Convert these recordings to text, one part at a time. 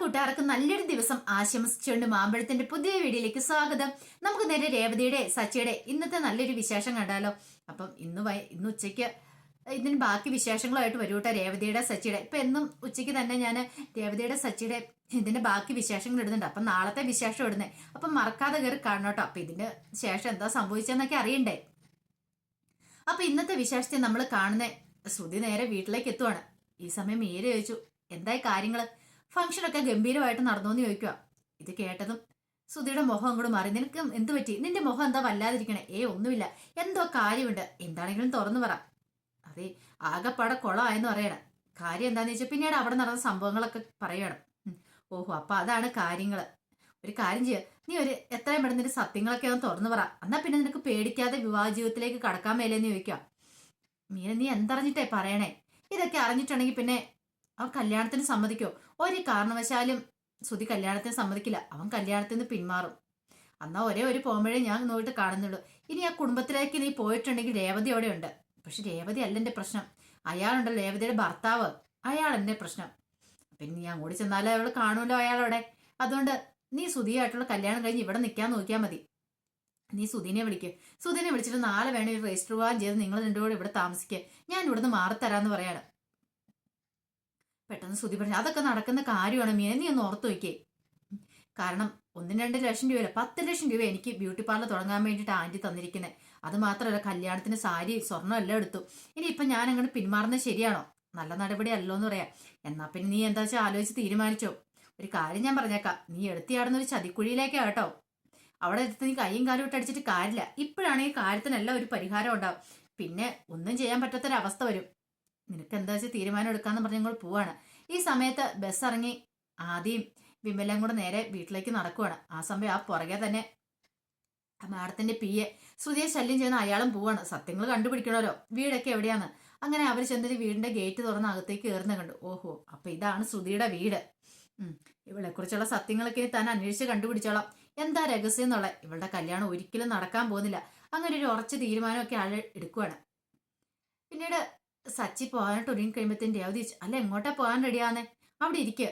കൂട്ടുകാർക്ക് നല്ലൊരു ദിവസം ആശംസിച്ചുകൊണ്ട് മാമ്പഴത്തിന്റെ പുതിയ വീഡിയോയിലേക്ക് സ്വാഗതം. നമുക്ക് നേരെ രേവതിയുടെ സച്ചിയുടെ ഇന്നത്തെ നല്ലൊരു വിശേഷം കണ്ടാലോ? അപ്പം ഇന്ന് ഇന്ന് ഉച്ചയ്ക്ക് ഇതിന് ബാക്കി വിശേഷങ്ങളുമായിട്ട് വരൂട്ടെ രേവതിയുടെ സച്ചിയുടെ. ഇപ്പൊ എന്നും ഉച്ചയ്ക്ക് തന്നെ ഞാൻ രേവതിയുടെ സച്ചിയുടെ ഇതിന്റെ ബാക്കി വിശേഷങ്ങൾ ഇടുന്നുണ്ട്. അപ്പം നാളത്തെ വിശേഷം ഇടുന്നത് അപ്പം മറക്കാതെ കയറി കാണണം അപ്പൊ ഇതിന്റെ ശേഷം എന്താ സംഭവിച്ചെന്നൊക്കെ അറിയണ്ടേ? അപ്പൊ ഇന്നത്തെ വിശേഷത്തെ നമ്മൾ കാണുന്ന ശ്രുതി നേരെ വീട്ടിലേക്ക് എത്തുവാണ്. ഈ സമയം മീര ചോദിച്ചു എന്തായി കാര്യങ്ങൾ? ഫംഗ്ഷനൊക്കെ ഗംഭീരമായിട്ട് നടന്നു എന്ന് ചോദിക്കുക ഇത് കേട്ടതും സുധിയുടെ മുഖം അങ്ങോട്ട് മാറി. നിനക്ക് എന്ത് പറ്റി? നിന്റെ മുഖം എന്താ വല്ലാതിരിക്കണേ? ഏ ഒന്നുമില്ല. എന്തോ കാര്യമുണ്ട്. എന്താണെങ്കിലും തുറന്നു പറ. അതെ ആകെപ്പാടെ കുളമായെന്ന് പറയണം. കാര്യം എന്താന്ന് വെച്ചാൽ പിന്നീട് അവിടെ നടന്ന സംഭവങ്ങളൊക്കെ പറയണം. ഓഹോ അപ്പൊ അതാണ് കാര്യങ്ങൾ ഒരു കാര്യം ചെയ്യുക നീ ഒരു എത്രയും പെട്ടെന്ന് നിന്റെ സത്യങ്ങളൊക്കെ ഒന്ന് തുറന്നു പറ. എന്നാ പിന്നെ നിനക്ക് പേടിക്കാതെ വിവാഹ ജീവിതത്തിലേക്ക് കടക്കാൻ മേലേന്ന് ചോദിക്കാം മീന നീ എന്തറിഞ്ഞിട്ടേ പറയണേ? ഇതൊക്കെ അറിഞ്ഞിട്ടുണ്ടെങ്കിൽ പിന്നെ അവൻ കല്യാണത്തിന് സമ്മതിക്കോ? ഒരു കാരണവശാലും ശ്രുതി കല്യാണത്തിന് സമ്മതിക്കില്ല. അവൻ കല്യാണത്തിൽ നിന്ന് പിന്മാറും. അന്നാ ഒരേ ഒരു പോകുമ്പോഴേ ഞാൻ നോയിട്ട് കാണുന്നുള്ളൂ. ഇനി ആ കുടുംബത്തിലേക്ക് നീ പോയിട്ടുണ്ടെങ്കിൽ രേവതി അവിടെ ഉണ്ട്. പക്ഷെ രേവതി അല്ല എന്റെ പ്രശ്നം. അയാളുണ്ടല്ലോ രേവതിയുടെ ഭർത്താവ്. അയാൾ എന്റെ പ്രശ്നം. പിന്നെ നീ അങ്ങോട്ട് ചെന്നാലേ അവൾ കാണുമല്ലോ അയാളവിടെ അതുകൊണ്ട് നീ സുധിയായിട്ടുള്ള കല്യാണം കഴിഞ്ഞ് ഇവിടെ നിൽക്കാൻ നോക്കിയാൽ മതി. നീ സുധീനെ വിളിക്ക്. സുധീനെ വിളിച്ചിട്ട് നാളെ വേണേ ഒരു രജിസ്റ്റർ പോകാൻ ചെയ്ത് നിങ്ങൾ രണ്ടുകൂടെ ഇവിടെ താമസിക്കുക ഞാൻ ഇവിടുന്ന് മാറിത്തരാന്ന് പറയാണ്. പെട്ടെന്ന് ശ്രുതി പറഞ്ഞു അതൊക്കെ നടക്കുന്ന കാര്യമാണ് മീനെ നീ ഒന്ന് ഓർത്തു വയ്ക്കേ കാരണം ഒന്നും രണ്ട് ലക്ഷം രൂപയല്ല പത്ത് ലക്ഷം രൂപ എനിക്ക് ബ്യൂട്ടി പാർലർ തുടങ്ങാൻ വേണ്ടിയിട്ട് ആന്റി തന്നിരിക്കുന്നത് അത് മാത്രമല്ല കല്യാണത്തിന് സാരി സ്വർണം എല്ലാം എടുത്തു. ഇനി ഇപ്പം ഞാൻ അങ്ങോട്ട് പിന്മാറുന്നത് ശരിയാണോ? നല്ല നടപടി അല്ലോ എന്ന് പറയാം. എന്നാൽ പിന്നെ നീ എന്താ വെച്ചാൽ ആലോചിച്ച് തീരുമാനിച്ചോ? ഒരു കാര്യം ഞാൻ പറഞ്ഞേക്കാം. നീ എടുത്തിയാടുന്ന ഒരു ചതിക്കുഴിയിലേക്കാ കേട്ടോ. അവിടെ എടുത്ത് നീ കൈയും കാലും ഇട്ട് അടിച്ചിട്ട് കാര്യമില്ല. ഇപ്പോഴാണെങ്കിൽ കാര്യത്തിനെല്ലാം ഒരു പരിഹാരം ഉണ്ടാവും പിന്നെ ഒന്നും ചെയ്യാൻ പറ്റാത്തൊരവസ്ഥ വരും. നിനക്ക് എന്താ വെച്ചാൽ തീരുമാനം എടുക്കാന്ന് പറഞ്ഞ് ഞങ്ങൾ പോവാണ്. ഈ സമയത്ത് ബസ് ഇറങ്ങി ആദ്യം വിമലയും കൂടെ നേരെ വീട്ടിലേക്ക് നടക്കുവാണ്. ആ സമയം ആ പുറകെ തന്നെ മാഡത്തിന്റെ പി എ ശ്രുതിയെ ശല്യം ചെയ്യുന്ന അയാളും പോവാണ്. സത്യങ്ങൾ കണ്ടുപിടിക്കണമല്ലോ. വീടൊക്കെ എവിടെയാണ്? അങ്ങനെ അവർ ചെന്നിട്ട് വീടിന്റെ ഗേറ്റ് തുറന്ന് അകത്തേക്ക് കയറുന്ന കണ്ടു. ഓഹോ അപ്പൊ ഇതാണ് ശ്രുതിയുടെ വീട്. ഇവളെ കുറിച്ചുള്ള സത്യങ്ങളൊക്കെ താൻ അന്വേഷിച്ച് കണ്ടുപിടിച്ചോളാം. എന്താ രഹസ്യം എന്നുള്ള ഇവളുടെ കല്യാണം ഒരിക്കലും നടക്കാൻ പോകുന്നില്ല. അങ്ങനെ ഒരു ഉറച്ച തീരുമാനമൊക്കെ ആൾ എടുക്കുവാണ്. പിന്നീട് സച്ചി പോകാനായിട്ട് ഒരുങ്ങി കഴിയുമ്പോഴത്തേന് അവധി അല്ല എങ്ങോട്ടാ പോകാൻ റെഡിയാന്നേ? അവിടെ ഇരിക്കുക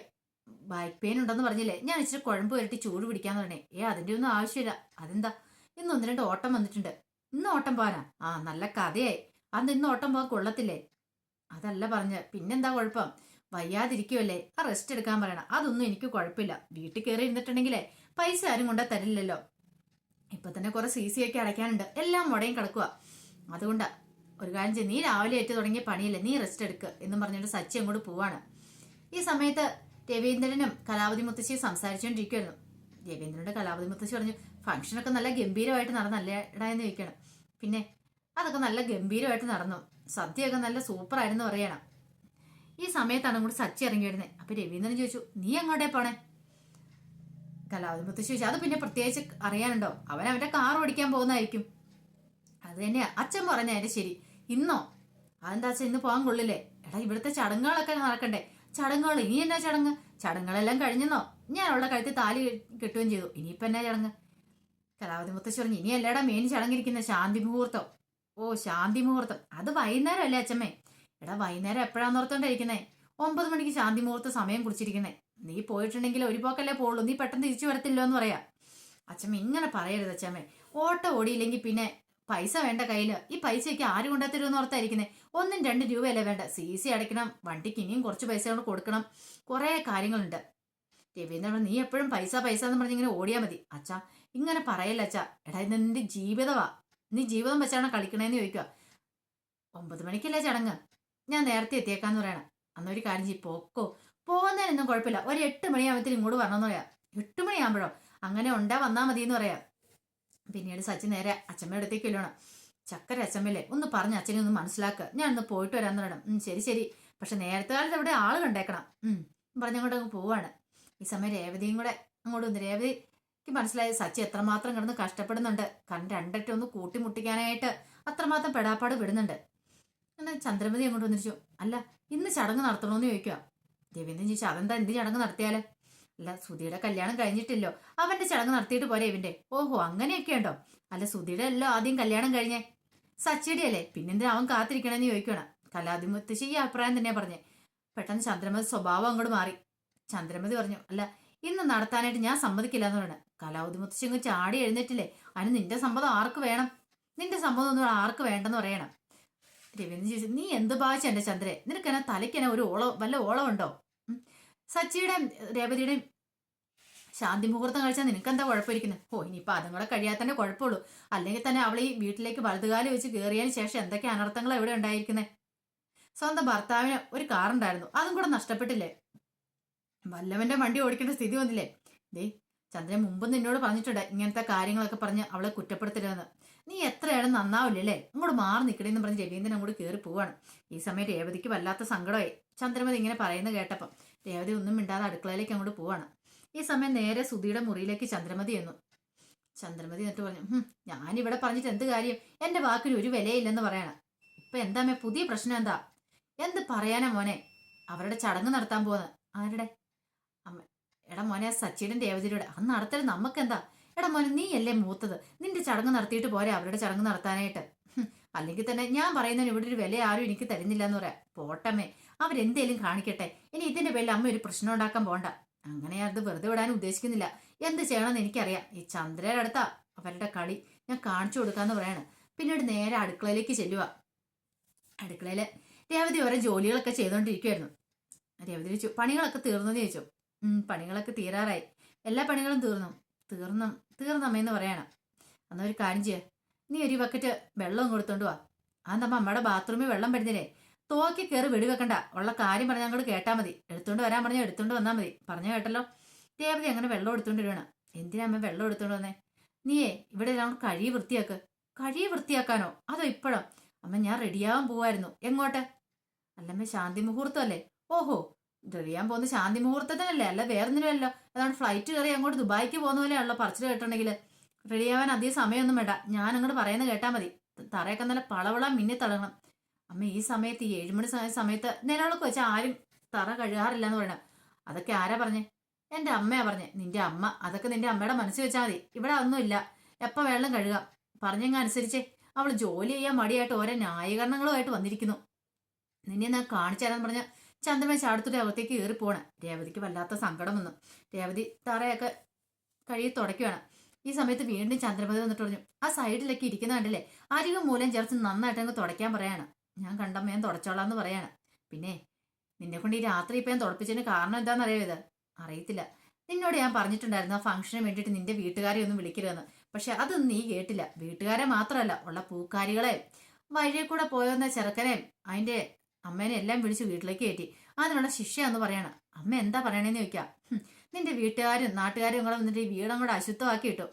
ബാക്ക് പെയിൻ ഉണ്ടെന്ന് പറഞ്ഞില്ലേ? ഞാൻ ഇച്ചിരി കുഴമ്പ് വരട്ടി ചൂട് പിടിക്കാന്ന് പറഞ്ഞേ. ഏ അതിന്റെ ഒന്നും ആവശ്യമില്ല. അതെന്താ? ഇന്ന് ഒന്ന് രണ്ട് ഓട്ടം വന്നിട്ടുണ്ട്. ഇന്ന് ഓട്ടം പോകാനാ? ആ നല്ല കഥയായി. അന്ന് ഇന്ന് ഓട്ടം പോകാൻ കൊള്ളത്തില്ലേ? അതല്ല പറഞ്ഞ പിന്നെന്താ കുഴപ്പം? വയ്യാതിരിക്കുമല്ലേ ആ റെസ്റ്റ് എടുക്കാൻ പറയണം. അതൊന്നും എനിക്ക് കുഴപ്പമില്ല. വീട്ടിൽ കയറി ഇരുന്നിട്ടുണ്ടെങ്കിലേ പൈസ ആരും കൊണ്ടാ തരില്ലല്ലോ. ഇപ്പൊ തന്നെ കുറെ സി സി ഒക്കെ അടയ്ക്കാനുണ്ട്. എല്ലാം മുടയും കിടക്കുക അതുകൊണ്ടാ ഒരു കാര്യം ചെയ്യും. നീ രാവിലെ ഏറ്റു തുടങ്ങിയ പണിയല്ലേ? നീ റെസ്റ്റ് എടുക്ക് എന്ന് പറഞ്ഞുകൊണ്ട് സച്ചി അങ്ങോട്ട് പോവാണ്. ഈ സമയത്ത് രവീന്ദ്രനും കലാപതി മുത്തശ്ശിയും സംസാരിച്ചുകൊണ്ടിരിക്കുമായിരുന്നു രവീന്ദ്രനോട് കലാപതി മുത്തശ്ശി പറഞ്ഞു ഫംഗ്ഷനൊക്കെ നല്ല ഗംഭീരമായിട്ട് നടന്നല്ലേടാ എന്ന് ചോദിക്കണം. പിന്നെ അതൊക്കെ നല്ല ഗംഭീരമായിട്ട് നടന്നു. സദ്യയൊക്കെ നല്ല സൂപ്പർ ആയിരുന്നു പറയണം. ഈ സമയത്താണ് അങ്ങോട്ട് സച്ചി ഇറങ്ങി വരുന്നത് അപ്പൊ രവീന്ദ്രൻ ചോദിച്ചു നീ അങ്ങോട്ടേ പോണേ? കലാവതി മുത്തശ്ശി ചോദിച്ചു അത് പിന്നെ പ്രത്യേകിച്ച് അറിയാനുണ്ടോ? അവൻ അവന്റെ കാർ ഓടിക്കാൻ പോകുന്നതായിരിക്കും. അത് തന്നെയാ. അച്ഛൻ പറഞ്ഞ അതിന്റെ ശരി. ഇന്നോ? അതെന്താ അച്ഛൻ ഇന്ന് പോകാൻ കൊള്ളില്ലേ? എടാ ഇവിടുത്തെ ചടങ്ങുകളൊക്കെ നടക്കണ്ടേ. ചടങ്ങുകൾ ഇനി എന്നാ ചടങ്ങ്? ചടങ്ങുകളെല്ലാം കഴിഞ്ഞെന്നോ? ഞാൻ അവളുടെ കഴുത്തിൽ താലി കെട്ടുകയും ചെയ്തു. ഇനിയിപ്പോ എന്നാ ചടങ്ങ്? കലാവതി മുത്തശ്ശി പറഞ്ഞു ഇനി അല്ലേടാ മെയിൻ ചടങ്ങിരിക്കുന്ന ശാന്തി മുഹൂർത്തം. ഓ ശാന്തി മുഹൂർത്തം. അത് വൈകുന്നേരം അല്ലേ അച്ഛമ്മേ? എടാ വൈകുന്നേരം എപ്പോഴാന്ന് ഓർത്തോണ്ടിരിക്കുന്നേ ഒമ്പത് മണിക്ക് ശാന്തി മുഹൂർത്ത സമയം കുറിച്ചിരിക്കുന്നേ നീ പോയിട്ടുണ്ടെങ്കിൽ ഒരു പോക്കല്ലേ പോളൂ നീ പെട്ടെന്ന് തിരിച്ചു വരത്തില്ലോ എന്ന് പറയാ. അച്ഛമ്മ ഇങ്ങനെ പറയരുത് അച്ഛമ്മേ. ഓട്ടം ഓടിയില്ലെങ്കിൽ പിന്നെ പൈസ വേണ്ട കയ്യിൽ. ഈ പൈസയൊക്കെ ആര് കൊണ്ടുത്തരുമെന്ന് ഓർത്തായിരിക്കുന്നേ? ഒന്നും രണ്ട് രൂപയല്ലേ വേണ്ട? സി സി അടയ്ക്കണം വണ്ടിക്ക് ഇനിയും കുറച്ച് പൈസ കൊണ്ട് കൊടുക്കണം. കുറേ കാര്യങ്ങളുണ്ട്. രവീന്ദ്രൻ നീ എപ്പോഴും പൈസ പൈസ എന്ന് പറഞ്ഞ് ഇങ്ങനെ ഓടിയാ മതി. അച്ഛാ ഇങ്ങനെ പറയല്ല അച്ഛാ. എടാ ഇത് നിന്റെ ജീവിതമാ നീ ജീവിതം വെച്ചാണ് കളിക്കണേന്ന് ചോദിക്കുക ഒമ്പത് മണിക്കല്ലേ ചടങ്ങ്? ഞാൻ നേരത്തെ എത്തിയേക്കാന്ന് പറയണം. അന്നൊരു കാര്യം ചെയ്യും പോക്കോ. പോകുന്നതിനൊന്നും കുഴപ്പമില്ല. ഒരു എട്ട് മണിയാകുമ്പത്തിന് ഇങ്ങോട്ട് വരണമെന്ന് പറയാം. എട്ട് മണിയാകുമ്പോഴോ അങ്ങനെ ഉണ്ടാ വന്നാൽ മതി എന്ന് പറയാം. പിന്നീട് സച്ചി നേരെ അച്ഛമ്മയുടെ അടുത്തേക്ക് വല്ലണം ചക്കര അച്ഛമ്മല്ലേ ഒന്ന് പറഞ്ഞ് അച്ഛനെ ഒന്ന് മനസ്സിലാക്കുക ഞാൻ ഒന്ന് പോയിട്ട് വരാൻ പറയണം ശരി ശരി. പക്ഷെ നേരത്തെ കാലത്ത് അവിടെ ആൾ കണ്ടേക്കണം. പറഞ്ഞങ്ങോട്ട് അങ്ങ് പോവാണ്. ഈ സമയം രേവതിയും കൂടെ അങ്ങോട്ട് വന്ന് രേവതിക്ക് മനസ്സിലായി സച്ചി എത്രമാത്രം കിടന്ന് കഷ്ടപ്പെടുന്നുണ്ട്. കാരണം രണ്ടറ്റം ഒന്ന് കൂട്ടിമുട്ടിക്കാനായിട്ട് അത്രമാത്രം പെടാപ്പാട് വിടുന്നുണ്ട് എന്നാൽ ചന്ദ്രമതി അങ്ങോട്ട് വന്നിരിച്ചു. അല്ല ഇന്ന് ചടങ്ങ് നടത്തണമെന്ന് ചോദിക്കുക രവീന്ദ്രൻ ചോദിച്ചു അതെന്താ എന്ത് ചടങ്ങ് നടത്തിയാൽ? അല്ല സുധിയുടെ കല്യാണം കഴിഞ്ഞിട്ടില്ലോ. അവന്റെ ചടങ്ങ് നടത്തിയിട്ട് പോരെ ഇവന്റെ. ഓഹോ അങ്ങനെയൊക്കെ ഉണ്ടോ? അല്ല സുധിയുടെ അല്ലോ ആദ്യം കല്യാണം കഴിഞ്ഞേ. സച്ചിയുടെ അല്ലേ പിന്നെന്തിനാ അവൻ കാത്തിരിക്കണമെന്ന് ചോദിക്കണം കലാതിമുത്തശ്ശി ഈ അഭിപ്രായം തന്നെയാ പറഞ്ഞേ. പെട്ടെന്ന് ചന്ദ്രമതി സ്വഭാവം അങ്ങോട്ട് മാറി. ചന്ദ്രമതി പറഞ്ഞു അല്ല ഇന്ന് നടത്താനായിട്ട് ഞാൻ സമ്മതിക്കില്ല എന്ന് പറഞ്ഞു കലാവതി മുത്തശ്ശിങ്ങ് ചാടി എഴുന്നേറ്റില്ലേ? അതിന് നിന്റെ സമ്മതം ആർക്ക് വേണം? നിന്റെ സമ്മതം ഒന്നും ആർക്ക് വേണ്ടെന്ന് പറയണം? രവീന്ദ്രൻ ചോദിച്ചു നീ എന്ത് ഭാവിച്ച എന്റെ ചന്ദ്രേ? നിനക്കെന്നെ തലയ്ക്കെന്നെ ഒരു ഓളം വല്ല ഓളം ഉം. സച്ചിയുടെയും രേവതിയുടെയും ശാന്തി മുഹൂർത്തം കഴിച്ചാൽ നിനക്ക് എന്താ കുഴപ്പമിരിക്കുന്നത്? ഓ ഇനിയിപ്പോൾ അതും കൂടെ കഴിയാതെ തന്നെ കുഴപ്പമുള്ളൂ. അല്ലെങ്കിൽ തന്നെ അവൾ ഈ വീട്ടിലേക്ക് വലതുകാലം വെച്ച് കയറിയതിന് ശേഷം എന്തൊക്കെ അനർത്ഥങ്ങൾ എവിടെ ഉണ്ടായിരിക്കുന്നത് സ്വന്തം ഭർത്താവിന് ഒരു കാറുണ്ടായിരുന്നു അതും കൂടെ നഷ്ടപ്പെട്ടില്ലേ? വല്ലവന്റെ വണ്ടി ഓടിക്കേണ്ട സ്ഥിതി വന്നില്ലേ? ദേ ചന്ദ്രൻ മുമ്പ് നിന്നോട് പറഞ്ഞിട്ടുണ്ട് ഇങ്ങനത്തെ കാര്യങ്ങളൊക്കെ പറഞ്ഞ് അവളെ കുറ്റപ്പെടുത്തരുതെന്ന്. നീ എത്രയാണ് നന്നാവില്ലല്ലേ അങ്ങോട്ട് മാറി നിൽക്കണേന്ന് പറഞ്ഞ് രവീന്ദ്രൻ അങ്ങോട്ട് കയറി പോവാണ്. ഈ സമയം രേവതിക്ക് വല്ലാത്ത സങ്കടമായി. ചന്ദ്രമതി ഇങ്ങനെ പറയുന്നത് കേട്ടപ്പം രേവതി ഒന്നും മിണ്ടാതെ അടുക്കളയിലേക്ക് അങ്ങോട്ട് പോവാണ്. ഈ സമയം നേരെ സുധിയുടെ മുറിയിലേക്ക് ചന്ദ്രമതി എന്നു. ചന്ദ്രമതി എന്നിട്ട് പറഞ്ഞു ഞാനിവിടെ പറഞ്ഞിട്ട് എന്ത് കാര്യം? എന്റെ വാക്കിന് ഒരു വിലയില്ലെന്ന് പറയണം. ഇപ്പൊ എന്താമേ പുതിയ പ്രശ്നം എന്താ? എന്ത് പറയാനാ മോനെ? അവരുടെ ചടങ്ങ് നടത്താൻ പോകുന്നത് ആരുടെ? അമ്മ എടാ മോനെ സച്ചിയുടെ രേവതിയുടെ അന്ന് നടത്തരുത് നമുക്കെന്താ എടാ മോനെ നീ അല്ലേ മൂത്തത്? നിന്റെ ചടങ്ങ് നടത്തിയിട്ട് പോരെ അവരുടെ ചടങ്ങ് നടത്താനായിട്ട്. അല്ലെങ്കിൽ തന്നെ ഞാൻ പറയുന്നതിന് ഇവിടെ ഒരു വില ആരും എനിക്ക് തരുന്നില്ല എന്ന് പറയാം. പോട്ടമ്മേ അവരെന്തേലും കാണിക്കട്ടെ. ഇനി ഇതിന്റെ പേരിൽ അമ്മ ഒരു പ്രശ്നം ഉണ്ടാക്കാൻ പോണ്ട. അങ്ങനെ അത് വെറുതെ വിടാൻ ഉദ്ദേശിക്കുന്നില്ല. എന്ത് ചെയ്യണമെന്ന് എനിക്കറിയാം. ഈ ചന്ദ്രയുടെ അടുത്താ അവരുടെ കളി. ഞാൻ കാണിച്ചു കൊടുക്കാന്ന് പറയാണ്. പിന്നീട് നേരെ അടുക്കളയിലേക്ക് ചെല്ലുക അടുക്കളയിൽ രേവതി ഓരോ ജോലികളൊക്കെ ചെയ്തുകൊണ്ടിരിക്കുവായിരുന്നു രേവതി ചോദിച്ചു പണികളൊക്കെ തീർന്നെന്ന് ചോദിച്ചു. പണികളൊക്കെ തീരാറായി. എല്ലാ പണികളും തീർന്നു. തീർന്നു തീർന്നമ്മയെന്ന് പറയണം. അന്നൊരു ഒരു കാര്യം നീ ഒരു ബക്കറ്റ് വെള്ളം കൊടുത്തോണ്ട് വാ. അതെന്താ അമ്മയുടെ ബാത്റൂമിൽ വെള്ളം വരുന്നില്ലേ? തോക്കി കയറി വെടിവെക്കണ്ട ഉള്ള കാര്യം പറഞ്ഞാൽ അങ്ങോട്ട് കേട്ടാ മതി. എടുത്തുകൊണ്ട് വരാൻ പറഞ്ഞാൽ എടുത്തുകൊണ്ട് വന്നാൽ മതി. പറഞ്ഞു കേട്ടല്ലോ? രേവതി അങ്ങനെ വെള്ളം എടുത്തുകൊണ്ട് വരികയാണ് എന്തിനാ അമ്മ വെള്ളം എടുത്തുകൊണ്ട് വന്നേ? നീയേ ഇവിടെ എല്ലാം കഴിയെ കഴി വൃത്തിയാക്ക്. കഴി വൃത്തിയാക്കാനോ? അതോ ഇപ്പോഴോ? അമ്മ ഞാൻ റെഡിയാവാൻ പോവായിരുന്നു. എങ്ങോട്ട്? അല്ലമ്മ ശാന്തി മുഹൂർത്തം അല്ലേ ഓഹോ റെഡിയാൻ പോകുന്ന ശാന്തി മുഹൂർത്തത്തിനല്ലേ അല്ല വേറൊന്നിനുമല്ലോ അതാണ് ഫ്ലൈറ്റ് കയറി അങ്ങോട്ട് ദുബായിക്ക് പോകുന്ന പോലെയാണല്ലോ പറച്ചിൽ കേട്ടിട്ടുണ്ടെങ്കിൽ റെഡിയാവാൻ അധികം സമയമൊന്നും വേണ്ട. ഞാൻ അങ്ങോട്ട് പറയുന്നത് കേട്ടാൽ മതി. തറയൊക്കെ നല്ല പളവള മിന്നി തളങ്ങണം അമ്മ ഈ സമയത്ത് ഈ ഏഴുമണി സമയ- സമയത്ത് നിലവിളക്ക് വെച്ചാൽ ആരും തറ കഴുകാറില്ല എന്ന് പറയണം. അതൊക്കെ ആരാ പറഞ്ഞേ? എന്റെ അമ്മയാ പറഞ്ഞേ. നിന്റെ അമ്മ അതൊക്കെ നിന്റെ അമ്മയുടെ മനസ്സിൽ വെച്ചാൽ മതി. ഇവിടെ ഒന്നുമില്ല എപ്പോൾ വെള്ളം കഴുകാം. പറഞ്ഞങ്ങ അനുസരിച്ച് അവൾ ജോലി ചെയ്യാൻ മടിയായിട്ട് ഓരോ ന്യായീകരണങ്ങളുമായിട്ട് വന്നിരിക്കുന്നു. നിന്നെ ഞാൻ കാണിച്ചു തരാന്ന് പറഞ്ഞ ചന്ദ്രമ ചാടത്തൂടെ അകത്തേക്ക് പോണേ. രേവതിക്ക് വല്ലാത്ത സങ്കടം വന്നു. രേവതി തറയൊക്കെ കഴുകി തുടയ്ക്കുകയാണ് ഈ സമയത്ത് വീണ്ടും ചന്ദ്രമതി വന്നിട്ട് പറഞ്ഞു ആ സൈഡിലൊക്കെ ഇരിക്കുന്ന കണ്ടില്ലേ? അരികും മൂലം ചേർത്ത് നന്നായിട്ട് അങ്ങ് തുടയ്ക്കാൻ പറയാണ്. ഞാൻ കണ്ടമ്മ ഞാൻ തുടച്ചോളാന്ന് പറയാണ്. പിന്നെ നിന്നെ കൊണ്ട് ഈ രാത്രി ഇപ്പം ഞാൻ തുടപ്പിച്ചതിന് കാരണം എന്താണെന്നറിയോ ഇത്? അറിയത്തില്ല. നിന്നോട് ഞാൻ പറഞ്ഞിട്ടുണ്ടായിരുന്നു ആ ഫംഗ്ഷന് വേണ്ടിയിട്ട് നിന്റെ വീട്ടുകാരെ ഒന്നും വിളിക്കരുതെന്ന്. പക്ഷെ അതൊന്നും നീ കേട്ടില്ല. വീട്ടുകാരെ മാത്രമല്ല ഉള്ള പൂക്കാരികളെ. വഴിയെ കൂടെ പോയെന്ന ചെറുക്കനെ അതിന്റെ അമ്മേനെ എല്ലാം വിളിച്ച് വീട്ടിലേക്ക് കയറ്റി. അതിനുള്ള ശിക്ഷയാന്ന് പറയണം. അമ്മ എന്താ പറയണേന്ന് ചോദിക്കാം. നിന്റെ വീട്ടുകാരും നാട്ടുകാരും കൂടെ വന്നിട്ട് ഈ വീടും കൂടെ അശുദ്ധമാക്കി ഇട്ടു.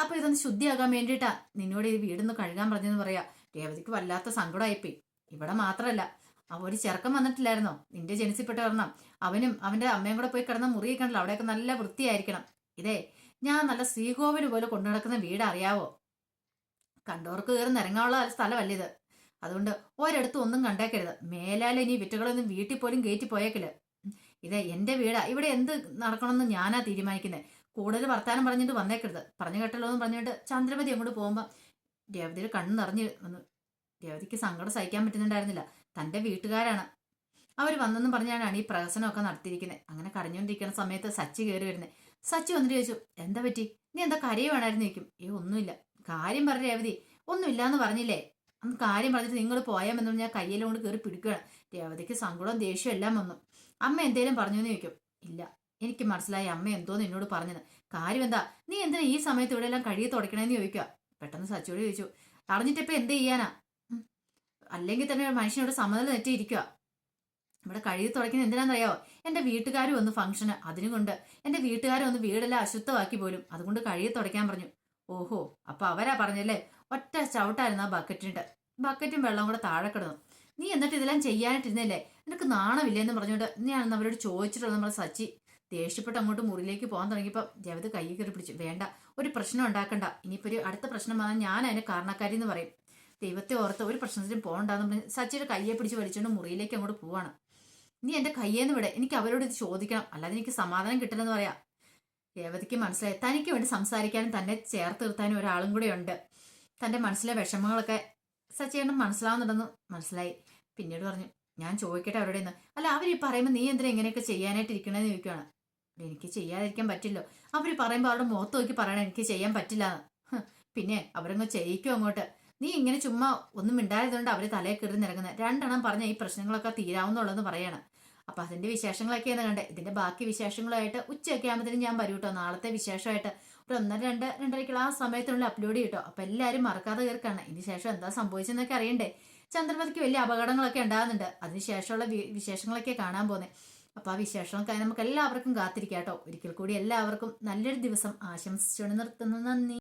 അപ്പൊ ഇതൊന്ന് ശുദ്ധിയാകാൻ വേണ്ടിയിട്ടാ നിന്നോട് ഈ വീടൊന്ന് കഴുകാൻ പറഞ്ഞെന്ന് പറയാ. രേവതിക്ക് വല്ലാത്ത സങ്കടമായിപ്പോയി. ഇവിടെ മാത്രമല്ല ഒരു ചെറുക്കം വന്നിട്ടില്ലായിരുന്നോ? നിന്റെ ജനിസിൽപ്പെട്ട ഒരെണ്ണം. അവനും അവന്റെ അമ്മയും കൂടെ പോയി കിടന്ന മുറിയൊക്കെ കണ്ടല്ലോ. അവിടെയൊക്കെ നല്ല വൃത്തിയായിരിക്കണം. ഇതേ ഞാൻ നല്ല ശ്രീകോവിൽ പോലെ കൊണ്ടു നടക്കുന്ന വീട് അറിയാവോ? കണ്ടവർക്ക് കയറി നിരങ്ങാനുള്ള സ്ഥലമല്ല ഇത്. അതുകൊണ്ട് ഒരിടത്തും ഒന്നും കണ്ടേക്കരുത്. മേലാൽ ഇനി വിറ്റുകളൊന്നും വീട്ടിൽ പോലും കയറ്റി പോയേക്കില്ല. ഇത് എന്റെ വീടാ. ഇവിടെ എന്ത് നടക്കണമെന്ന് ഞാനാ തീരുമാനിക്കുന്നത് കൂടുതൽ വർത്താനം പറഞ്ഞിട്ട് വന്നേക്കരുത്. പറഞ്ഞു കേട്ടല്ലോ എന്ന് പറഞ്ഞിട്ട് ചന്ദ്രമതി അങ്ങോട്ട് പോകുമ്പോൾ രേവതിയുടെ കണ്ണ് നിറഞ്ഞു വന്നു രേവതിക്ക് സങ്കടം സഹിക്കാൻ പറ്റുന്നുണ്ടായിരുന്നില്ല. തന്റെ വീട്ടുകാരാണ്. അവർ വന്നെന്ന് പറഞ്ഞാണ് ഈ പ്രഹസനമൊക്കെ നടത്തിയിരിക്കുന്നത് അങ്ങനെ കരഞ്ഞുകൊണ്ടിരിക്കുന്ന സമയത്ത് സച്ചി കയറി വരുന്നത് സച്ചി വന്നിട്ട് ചോദിച്ചു എന്താ പറ്റി? നീ എന്താ കരയുവാണായിരുന്നു ചോദിക്കും. ഏ ഒന്നുമില്ല. കാര്യം പറഞ്ഞ രേവതി ഒന്നുമില്ല എന്ന് പറഞ്ഞില്ലേ? അന്ന് കാര്യം പറഞ്ഞിട്ട് നിങ്ങൾ പോയാമെന്നും ഞാൻ കയ്യിലും കൊണ്ട് കയറി പിടിക്കുകയാണ് രേവതിക്ക് സങ്കടവും ദേഷ്യവും എല്ലാം വന്നു. അമ്മ എന്തേലും പറഞ്ഞു എന്ന് ചോദിക്കും. ഇല്ല. എനിക്ക് മനസ്സിലായി അമ്മ എന്തോന്ന് എന്നോട് പറഞ്ഞത് കാര്യം എന്താ? നീ എന്തിനാ ഈ സമയത്ത് ഇവിടെ എല്ലാം കഴുകി തുടക്കണേന്ന് ചോദിക്കുക പെട്ടെന്ന് സച്ചിയോട് ചോദിച്ചു. അറിഞ്ഞിട്ടിപ്പോ എന്ത് ചെയ്യാനാ. അല്ലെങ്കിൽ തന്നെ ഒരു മനുഷ്യനോട് സമ്മതം തെറ്റിയിരിക്കുക. ഇവിടെ കഴുകി തുടയ്ക്കുന്നത് എന്തിനാണെന്നറിയോ? എന്റെ വീട്ടുകാർ വന്ന് ഫംഗ്ഷന് അതിനും കൊണ്ട് എന്റെ വീട്ടുകാർ വന്ന് വീടെല്ലാം അശുദ്ധമാക്കി പോലും അതുകൊണ്ട് കഴുകി തുടയ്ക്കാൻ പറഞ്ഞു. ഓഹോ അപ്പൊ അവരാ പറഞ്ഞല്ലേ? ഒറ്റ ചവിട്ടായിരുന്നു ആ ബക്കറ്റിന്റെ ബക്കറ്റും വെള്ളം കൂടെ താഴെ കിടന്നു. നീ എന്നിട്ട് ഇതെല്ലാം ചെയ്യാനായിട്ടിരുന്നല്ലേ നിനക്ക് നാണമില്ല എന്ന് പറഞ്ഞുകൊണ്ട് ഞാൻ അവരോട് ചോദിച്ചിട്ടുള്ള നമ്മൾ സച്ചി. ദേഷ്യപ്പെട്ട് അങ്ങോട്ട് മുറിയിലേക്ക് പോകാൻ തുടങ്ങിയപ്പോൾ ജവത് കൈ കയറി പിടിച്ചു. വേണ്ട ഒരു പ്രശ്നം ഉണ്ടാക്കണ്ട. ഇനിയിപ്പോ ഒരു അടുത്ത പ്രശ്നം വന്നാൽ ഞാൻ അതിന് കാരണക്കാരി എന്ന് പറയും. ദൈവത്തെ ഓർത്ത് ഒരു പ്രശ്നത്തിനും പോകണ്ടെന്ന് പറഞ്ഞ് സച്ചിയുടെ കയ്യെ പിടിച്ച് വലിച്ചുകൊണ്ട് മുറിയിലേക്ക് അങ്ങോട്ട് പോവാണ്. നീ എന്റെ കയ്യേന്ന് വിടെ. എനിക്ക് അവരോട് ഇത് ചോദിക്കണം. അല്ലാതെ എനിക്ക് സമാധാനം കിട്ടില്ലെന്ന് പറയാം. രേവതിക്ക് മനസ്സിലായി. തനിക്ക് വേണ്ടി സംസാരിക്കാനും തന്നെ ചേർത്ത് നിർത്താനും ഒരാളും കൂടെ ഉണ്ട്. തന്റെ മനസ്സിലെ വിഷമങ്ങളൊക്കെ സച്ചേട്ടൻ മനസ്സിലാവുന്നുണ്ടെന്ന് മനസ്സിലായി. പിന്നീട് പറഞ്ഞു ഞാൻ ചോദിക്കട്ടെ അവരുടെ നിന്ന് അല്ല അവർ ഈ പറയുമ്പോൾ നീ എന്തിനാ ഇങ്ങനെയൊക്കെ ചെയ്യാനായിട്ട് ഇരിക്കണമെന്ന് ചോദിക്കുകയാണ് എനിക്ക് ചെയ്യാതിരിക്കാൻ പറ്റില്ലോ. അവർ പറയുമ്പോൾ അവരുടെ മുഖത്ത് നോക്കി പറയണം എനിക്ക് ചെയ്യാൻ പറ്റില്ല പിന്നെ അവരങ്ങ് ചെയ്യിക്കും അങ്ങോട്ട്. നീ ഇങ്ങനെ ചുമ്മാ ഒന്നും മിണ്ടായതുകൊണ്ട് അവർ തലയെ കയറി നിരങ്ങുന്നത് രണ്ടെണ്ണം പറഞ്ഞ ഈ പ്രശ്നങ്ങളൊക്കെ തീരാവുന്നുള്ളതെന്ന് പറയാണ്. അപ്പൊ അതിന്റെ വിശേഷങ്ങളൊക്കെയാണ് കണ്ടേ. ഇതിന്റെ ബാക്കി വിശേഷങ്ങളുമായിട്ട് ഉച്ചയൊക്കെ ആകുമ്പോഴത്തേനും ഞാൻ വരും കേട്ടോ നാളത്തെ വിശേഷമായിട്ട് ഒരു ഒന്നര രണ്ട് രണ്ടരയ്ക്കുള്ള ആ സമയത്തിനുള്ളിൽ അപ്ലോഡ് ചെയ്യട്ടോ അപ്പൊ എല്ലാവരും മറക്കാതെ കയറിക്കാണ് ഇതിന് ശേഷം എന്താ സംഭവിച്ചെന്നൊക്കെ അറിയണ്ടേ. ചന്ദ്രമതിക്ക് വലിയ അപകടങ്ങളൊക്കെ ഉണ്ടാകുന്നുണ്ട്. അതിനുശേഷമുള്ള വിശേഷങ്ങളൊക്കെ കാണാൻ പോകുന്നത് അപ്പൊ ആ വിശേഷങ്ങൾക്കായി നമുക്ക് എല്ലാവർക്കും കാത്തിരിക്കാം കേട്ടോ ഒരിക്കൽ കൂടി എല്ലാവർക്കും നല്ലൊരു ദിവസം ആശംസിച്ചുകൊണ്ട് നിർത്തുന്നു. നന്ദി.